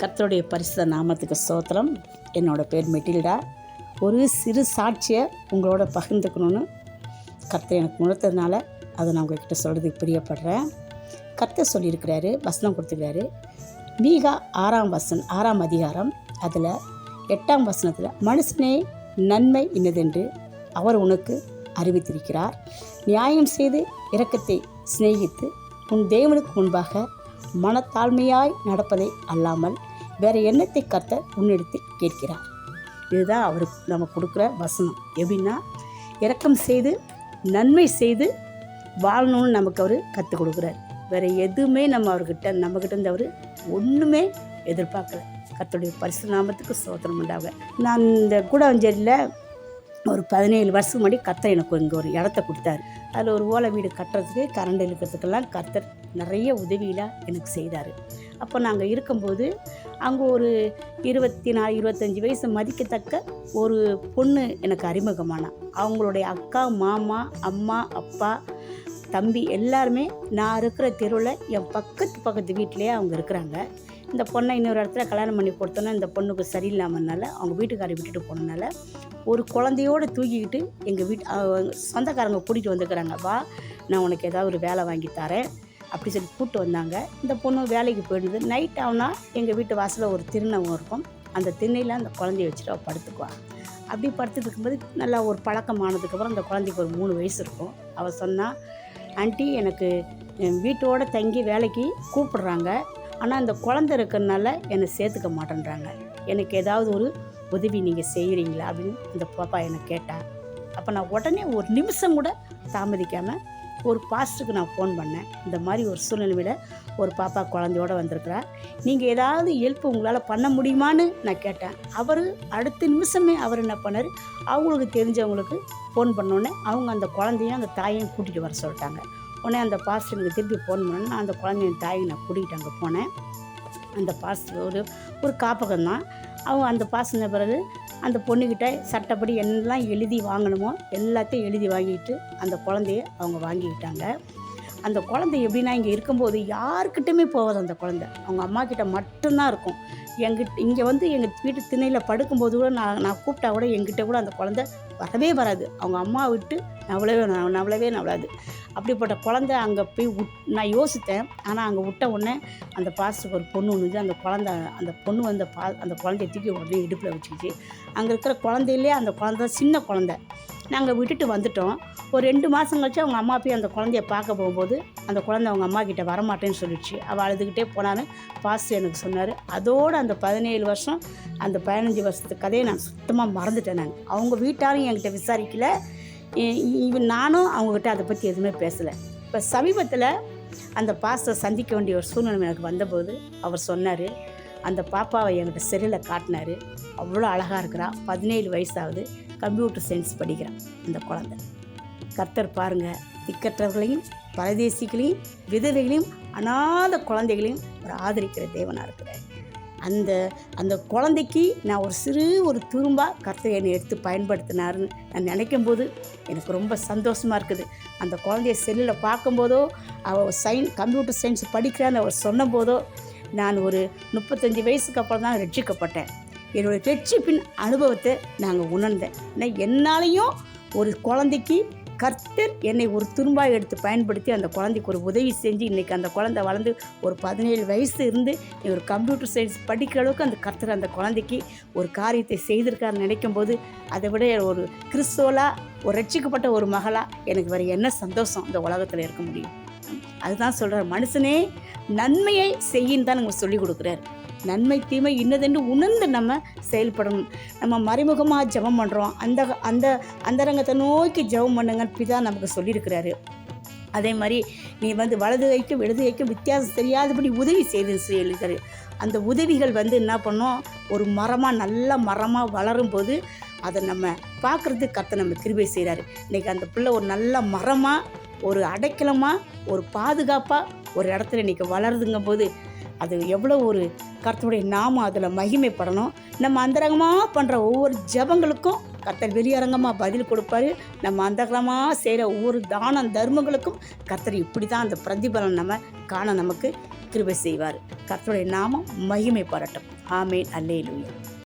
கர்த்தருடைய பரிசுத நாமத்துக்கு ஸ்தோத்திரம். என்னோட பேர் மெட்டில்டா. ஒரு சிறு சாட்சியை உங்களோட பகிர்ந்துக்கணும்னு கர்த்தர் எனக்கு உணர்த்ததுனால அதை நான் உங்ககிட்ட சொல்கிறதுக்கு பிரியப்படுறேன். கர்த்தர் சொல்லியிருக்கிறாரு வசனம் கொடுத்துருக்காரு மீகா ஆறாம் வசன் ஆறாம் அதிகாரம் அதில் எட்டாம் வசனத்தில் மனுஷனே நன்மை இன்னதென்று அவர் உனக்கு அறிவித்திருக்கிறார். நியாயம் செய்து இரக்கத்தை சிநேகித்து உன் தேவனுக்கு முன்பாக மனத்தாழ்மையாய் நடப்பதை அல்லாமல் வேறு எண்ணத்தை கர்த்தர் உன்னிடத்தில் கேட்கிறார்? இதுதான் அவருக்கு நம்ம கொடுக்குற வசனம். எப்படின்னா இறக்கம் செய்து நன்மை செய்து வாழணும்னு நமக்கு அவர் கற்றுக் கொடுக்குறாரு. வேறு எதுவுமே நம்ம அவர்கிட்ட நம்மக்கிட்ட இருந்து அவர் ஒன்றுமே எதிர்பார்க்கல. கத்தோடைய பரிசு நாமத்துக்கு சோதனம் உண்டாக. நான் இந்த கூடாஞ்சேரியில் ஒரு பதினேழு வருஷத்துக்கு முன்னாடி கத்தர் எனக்கு இங்கே ஒரு இடத்த கொடுத்தாரு. அதில் ஒரு ஓலை வீடு கட்டுறதுக்கு கரண்ட் இழுக்கிறதுக்கெல்லாம் கர்த்தர் நிறைய உதவியெலாம் எனக்கு செய்தார். அப்போ நாங்கள் இருக்கும்போது அங்கே ஒரு இருபத்தி நாலு இருபத்தஞ்சி வயசு மதிக்கத்தக்க ஒரு பொண்ணு எனக்கு அறிமுகமானான் அவங்களுடைய அக்கா மாமா அம்மா அப்பா தம்பி எல்லாருமே நான் இருக்கிற தெருவில் என் பக்கத்து பக்கத்து வீட்டிலேயே அவங்க இருக்கிறாங்க. இந்த பொண்ணை இன்னொரு இடத்துல கல்யாணம் பண்ணி கொடுத்தோன்னா இந்த பொண்ணுக்கு சரியில்லாமனால அவங்க வீட்டுக்காரை விட்டுட்டு போனனால ஒரு குழந்தையோடு தூக்கிக்கிட்டு எங்கள் வீட்டு சொந்தக்காரங்க கூட்டிகிட்டு வந்துக்கிறாங்க. வா நான் உனக்கு ஏதாவது ஒரு வேலை வாங்கி தரேன். அப்படி சொல்லி கூப்பிட்டு வந்தாங்க. இந்த பொண்ணு வேலைக்கு போயிடுது நைட் ஆனால் எங்கள் வீட்டு வாசலில் ஒரு திருநவம் இருக்கும். அந்த திண்ணையில் அந்த குழந்தைய வச்சுட்டு அவள் படுத்துக்குவாள் அப்படி படுத்துட்டு இருக்கும்போது நல்லா ஒரு பழக்கமானதுக்கப்புறம் அந்த குழந்தைக்கு ஒரு மூணு வயசு இருக்கும். அவள் சொன்னால் ஆண்டி எனக்கு என் வீட்டோட தங்கி வேலைக்கு கூப்பிடுறாங்க. ஆனால் அந்த குழந்தை இருக்கிறனால என்னை சேர்த்துக்க மாட்டேன்றாங்க. எனக்கு ஏதாவது ஒரு உதவி நீங்கள் செய்கிறீங்களா அப்படின்னு அந்த பாப்பா என்னை கேட்டான் அப்போ நான் உடனே ஒரு நிமிஷம் கூட தாமதிக்காமல் ஒரு பாஸ்டருக்கு நான் ஃபோன் பண்ணேன். இந்த மாதிரி ஒரு சூழ்நிலையில் ஒரு பாப்பா குழந்தையோட வந்திருக்கிறா. நீங்கள் ஏதாவது ஹெல்ப் உங்களால் பண்ண முடியுமான்னு நான் கேட்டேன். அவர் அடுத்த நிமிஷமே அவர் என்ன பண்ணார்? அவங்களுக்கு தெரிஞ்சவங்களுக்கு ஃபோன் பண்ணோன்னே அவங்க அந்த குழந்தையும் அந்த தாயையும் கூட்டிகிட்டு வர சொல்லிட்டாங்க. உடனே அந்த பாஸ்டர் எனக்கு திருப்பி ஃபோன் பண்ணோன்னே நான் அந்த குழந்தையும் தாயை நான் கூட்டிகிட்டு அங்கே போனேன். அந்த பாஸ்டர் ஒரு ஒரு காப்பகம் தான் அவங்க அந்த பாசன பிறகு அந்த பொண்ணுக்கிட்ட சட்டப்படி என்னெல்லாம் எழுதி வாங்கணுமோ எல்லாத்தையும் எழுதி வாங்கிட்டு அந்த குழந்தைய அவங்க வாங்கிக்கிட்டாங்க. அந்த குழந்தை எப்படின்னா இங்கே இருக்கும்போது யாருக்கிட்டையுமே போகாது அந்த குழந்தை. அவங்க அம்மா கிட்ட மட்டும்தான் இருக்கும். எங்கிட்ட இங்கே வந்து எங்கள் வீட்டு திண்ணையில் படுக்கும்போது கூட நான் நான் கூப்பிட்டா கூட எங்கிட்ட கூட அந்த குழந்தை வரவே வராது. அவங்க அம்மா விட்டு நவளவே நவளவே நவளாது. அப்படிப்பட்ட குழந்தை அங்கே போய் விட் நான் யோசித்தேன். ஆனால் அங்கே விட்ட உடனே அந்த பாஸ்டருக்கு ஒரு பொண்ணு ஒன்று அந்த குழந்தை அந்த பொண்ணு வந்து பா அந்த குழந்தைய தூக்கி உடனே இடுப்பில் வச்சுக்கிச்சு. அங்கே இருக்கிற குழந்தையிலே அந்த குழந்த சின்ன குழந்தை. நாங்கள் விட்டுட்டு வந்துட்டோம். ஒரு ரெண்டு மாதம் கழிச்சு அவங்க அம்மா போய் அந்த குழந்தைய பார்க்க போகும்போது அந்த குழந்தை அவங்க அம்மா கிட்டே வரமாட்டேன்னு சொல்லிடுச்சு. அவள் அழுதுகிட்டே போனான்னு பாஸ்டர் எனக்கு சொன்னார். அதோடு அந்த பதினேழு வருஷம் அந்த பதினஞ்சு வருஷத்து கதையை நான் சுத்தமாக மறந்துட்டேன் நான். அவங்க வீட்டாரும் என்கிட்ட விசாரிக்கல. நானும் அவங்கக்கிட்ட அதை பற்றி எதுவுமே பேசலை. இப்போ சமீபத்தில் அந்த பாஸ்டர் சந்திக்க வேண்டிய ஒரு சூழ்நிலை எனக்கு வந்தபோது அவர் சொன்னார் அந்த பாப்பாவை என்கிட்ட செல்லில் காட்டினார். அவ்வளோ அழகாக இருக்கிறா பதினேழு வயசாகுது கம்ப்யூட்டர் சயின்ஸ் படிக்கிறான் அந்த குழந்தை. கர்த்தர் பாருங்கள் திக்கற்றவர்களையும் பரதேசிகளையும் விதவைகளையும் அநாத குழந்தைகளையும் ஒரு ஆதரிக்கிற தேவனாக இருக்கிறார். அந்த அந்த குழந்தைக்கு நான் ஒரு சிறு ஒரு துரும்பாக கர்த்தர் என்னை எடுத்து பயன்படுத்தினாருன்னு நான் நினைக்கும் போது எனக்கு ரொம்ப சந்தோஷமாக இருக்குது. அந்த குழந்தைய செல்லில் பார்க்கும்போதோ அவள் சயின் கம்ப்யூட்டர் சயின்ஸ் படிக்கிறான்னு அவர் சொன்னபோதோ நான் ஒரு முப்பத்தஞ்சு வயசுக்கு அப்புறம் தான் ரட்சிக்கப்பட்டேன். என்னுடைய ரட்சிப்பின் அனுபவத்தை நாங்கள் உணர்ந்தேன். ஏன்னா என்னாலையும் ஒரு குழந்தைக்கு கர்த்தர் என்னை ஒரு துரும்பாக எடுத்து பயன்படுத்தி அந்த குழந்தைக்கு ஒரு உதவி செஞ்சு இன்றைக்கி அந்த குழந்தை வளர்ந்து ஒரு பதினேழு வயசு இருந்து ஒரு கம்ப்யூட்டர் சயின்ஸ் படிக்கிற அளவுக்கு அந்த கர்த்தர் அந்த குழந்தைக்கு ஒரு காரியத்தை செய்திருக்காருன்னு நினைக்கும் போது அதை விட ஒரு கிறிஸ்தோலாக ஒரு ரட்சிக்கப்பட்ட ஒரு மகளாக எனக்கு வேறு என்ன சந்தோஷம் இந்த உலகத்தில் இருக்க முடியும். அதுதான் சொல்கிறார் மனுஷனே நன்மையை செய்யின்னு தான் நம்ம சொல்லிக் கொடுக்குறாரு. நன்மை தீமை இன்னதென்று உணர்ந்து நம்ம செயல்படணும். நம்ம மறைமுகமாக ஜெபம் பண்ணுறோம் அந்த அந்த அந்தரங்கத்தை நோக்கி ஜெபம் பண்ணுங்கன்னு பிதா நமக்கு சொல்லியிருக்கிறாரு. அதே மாதிரி நீ வந்து வலது கைக்கும் இடது கைக்கும் வித்தியாசம் தெரியாதபடி உதவி செய்து சொல்லியிருக்காரு அந்த உதவிகள் வந்து என்ன பண்ணோம்? ஒரு மரமாக நல்ல மரமாக வளரும் போது அதை நம்ம பார்க்குறதுக்கு கத்த நம்ம கிருபை செய்கிறாரு இன்றைக்கி அந்த பிள்ளை ஒரு நல்ல மரமாக ஒரு அடைக்கலமாக ஒரு பாதுகாப்பாக ஒரு இடத்துல இன்றைக்கி வளருதுங்கும் போது அது எவ்வளோ ஒரு கர்த்தருடைய நாமம் அதில் மகிமைப்படணும். நம்ம அந்தரங்கமாக பண்ணுற ஒவ்வொரு ஜெபங்களுக்கும் கர்த்தர் வெளியரங்கமாக பதில் கொடுப்பாரு. நம்ம அந்தரங்கமாக செய்கிற ஒவ்வொரு தானம் தர்மங்களுக்கும் கர்த்தர் இப்படி தான் அந்த பிரதிபலன் நம்ம காண நமக்கு கிருபை செய்வார். கர்த்தருடைய நாமம் மகிமைப்படட்டும். ஆமேன். அல்லேலூயா.